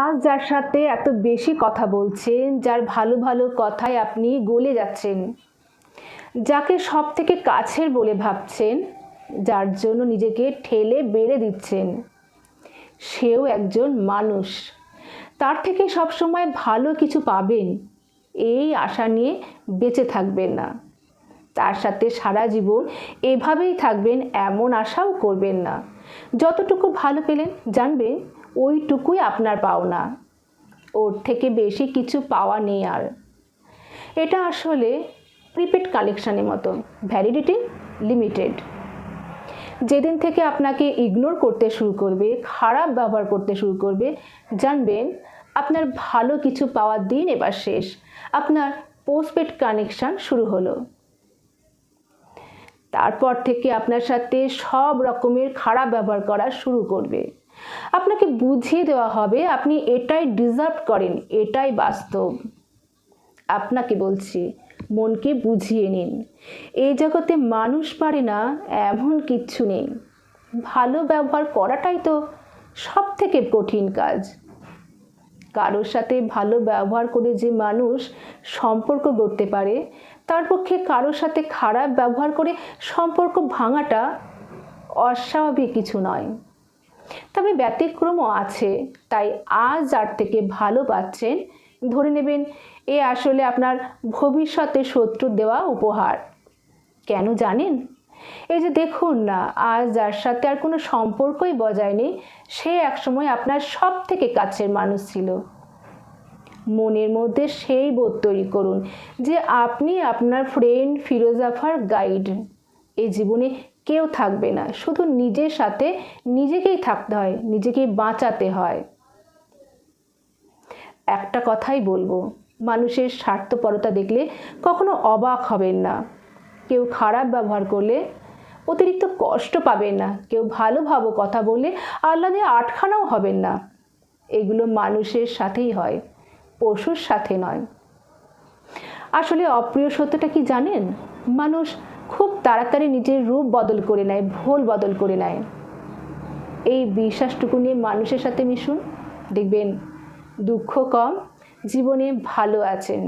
আজ যার সাথে এত বেশি কথা বলছেন, যার ভালো ভালো কথায় আপনি গলে যাচ্ছেন, যাকে সব থেকে কাছের বলে ভাবছেন, যার জন্য নিজেকে ঠেলে বেড়ে দিচ্ছেন, সেও একজন মানুষ। তার থেকে সবসময় ভালো কিছু পাবেন, এই আশা নিয়ে বেঁচে থাকবেন না। তার সাথে সারা জীবন এভাবেই থাকবেন, এমন আশাও করবেন না। যতটুকু ভালো পেলেন, জানবেন ওইটুকুই আপনার পাওনা। ওর থেকে বেশি কিছু পাওয়া নেই আর। এটা আসলে প্রিপেড কালেকশানের মতো, ভ্যালিডিটি লিমিটেড। যেদিন থেকে আপনাকে ইগনোর করতে শুরু করবে, খারাপ ব্যবহার করতে শুরু করবে, জানবেন আপনার ভালো কিছু পাওয়ার দিন এবার শেষ। আপনার পোস্টপেড কানেকশান শুরু হলো। তারপর থেকে আপনার সাথে সব রকমের খারাপ ব্যবহার করা শুরু করবে। আপনাকে বুঝিয়ে দেওয়া হবে, আপনি এটাই ডিজার্ভ করেন, এটাই বাস্তব। আপনাকে বলছি, মনকে বুঝিয়ে নিন। এই জগতে মানুষ পারে না, এমন কিচ্ছু নেই। ভালো ব্যবহার করাটাই তো সব থেকে কঠিন কাজ। কারোর সাথে ভালো ব্যবহার করে যে মানুষ সম্পর্ক গড়তে পারে, তার পক্ষে কারোর সাথে খারাপ ব্যবহার করে সম্পর্ক ভাঙাটা অস্বাভাবিক কিছু নয়। তবে ব্যতিক্রমও আছে, তাই আজ যার থেকে ভালো পাচ্ছেন ধরে নেবেন, এ আসলে আপনার ভবিষ্যতে শত্রু দেওয়া উপহার। কেন জানেন? এই যে দেখুন না, আজ যার সাথে আর কোনো সম্পর্কই বজায় নেই, সে একসময় আপনার সব থেকে কাছের মানুষ ছিল। মনের মধ্যে সেই বোধ তৈরি করুন যে আপনি আপনার ফ্রেন্ড ফিরোজাফার গাইড এই জীবনে কেউ থাকবে না। শুধু নিজের সাথে নিজেকেই থাকতে হয়, নিজেকেই বাঁচাতে হয়। একটা কথাই বলব, মানুষের স্বার্থপরতা দেখলে কখনো অবাক হবেন না। কেউ খারাপ ব্যবহার করলে অতিরিক্ত কষ্ট পাবেন না। কেউ ভালো ভালো কথা বললে আহ্লাদে আটখানাও হবেন না। এগুলো মানুষের সাথেই হয়, পশুর সাথে নয়। আসলে অপ্রিয় সত্যটা কি জানেন? মানুষ খুব তাড়াতাড়ি নিজের রূপ বদল করে নেয়, ভোল বদল করে নেয়। এই বিশ্বাসটুকু নিয়ে মানুষের সাথে মিশুন, দেখবেন দুঃখ কম, জীবনে ভালো আছেন।